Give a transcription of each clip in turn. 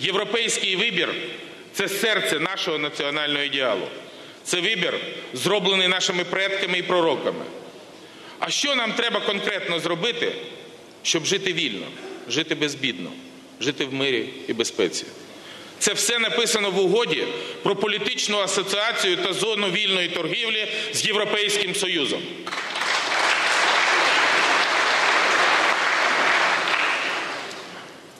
Європейський вибір це серце нашого національного ідеалу. Це вибір, зроблений нашими предками і пророками. А що нам треба конкретно зробити, щоб жити вільно, жити безбідно, жити в мирі і безпеці? Це все написано в угоді про політичну асоціацію та зону вільної торгівлі з Європейським Союзом.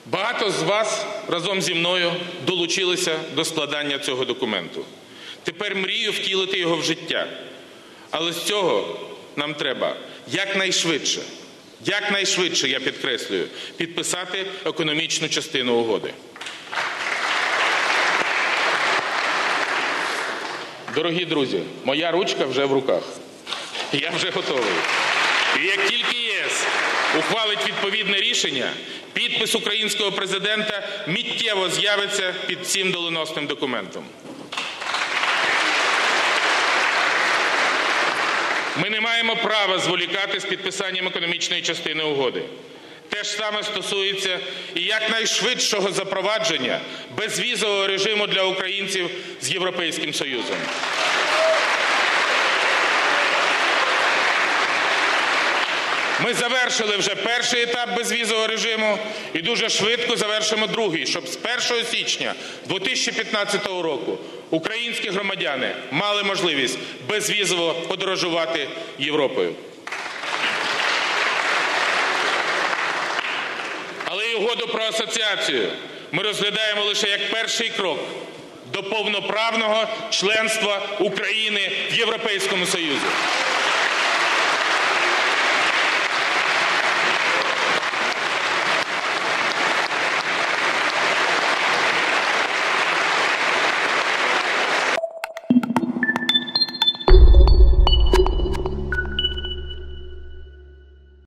Багато з вас разом зі мною долучилися до складання цього документу. Тепер мрію втілити його в життя. Але з цього нам треба якнайшвидше, якнайшвидше, я підкреслюю, підписати економічну частину угоди. Дорогі друзі, моя ручка вже в руках. Я вже готовий. І як тільки ЄС ухвалить відповідне рішення, підпис українського президента миттєво з'явиться під цим доленосним документом. Ми не маємо права зволікати з підписанням економічної частини угоди. Те ж саме стосується і якнайшвидшого запровадження безвізового режиму для українців з Європейським Союзом. Ми завершили вже перший етап безвізового режиму і дуже швидко завершимо другий, щоб з 1 січня 2015 року українські громадяни мали можливість безвізово подорожувати Європою. Але угоду про асоціацію ми розглядаємо лише як перший крок до повноправного членства України в Європейському Союзі.